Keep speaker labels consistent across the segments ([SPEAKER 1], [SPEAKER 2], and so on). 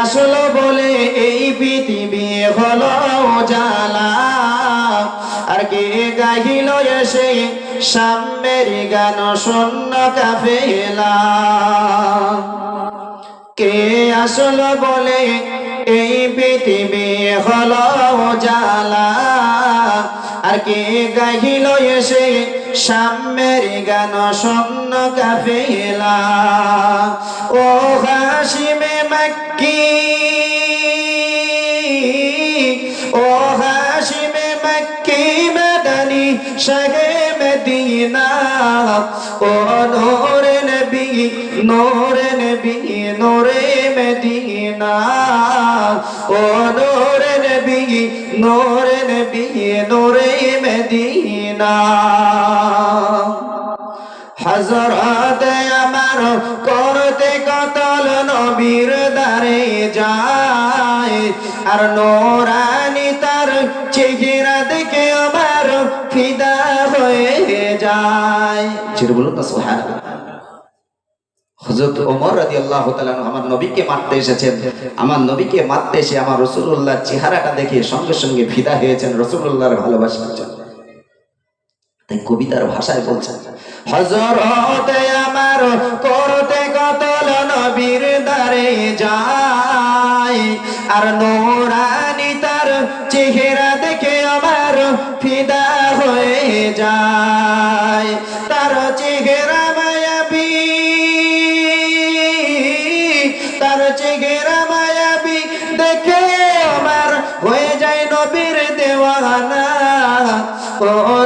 [SPEAKER 1] আসলো বলে এই পৃথিবী হলো জালা আর কে গাহিল এসে সাম্যের গান শূন্য কাফেলা। কে আসলো বলে এই পৃথিবী হলো জালা আর কে গাহিল এসে সাম্যের গান শূন্য কাফেলা। ও শাহে মদিনা। ও নোরে নবী নোরে নবী, নোরে মদিনা। ও নোরে নবী নোরে নবী, নোরে মদিনা। হজরত আমার করতে কতল নবীর দ্বারে যায়, আর নোরানি তার ফিদা হয়ে যায়। বলুন না, সুবহানাল্লাহ। হজরত ওমর রাজি আল্লাহ আমার নবীকে মারতে এসেছেন। আমার নবীকে মারতে এসে আমার চেহারাটা দেখে সঙ্গে সঙ্গে ফিদা হয়েছেন রসুল্লাহর ভালোবাসার জন্য। তাই কবিতার ভাষায় বলছেন হজরত আমার করতে কতল নবীর আর নোরানি তার চেহারা দেখে আমার ফিদা চেহারা মায়াবী তার চেহারা মায়াবী দেখে আমার হয়ে যায় নবীর দেওয়ানা।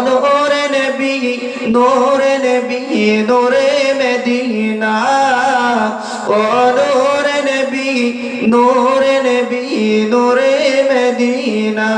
[SPEAKER 1] নোরে নবী নোরে নবী, নোরে মদিনা। ও নবী, নোরে নবী, নোরে মদিনা।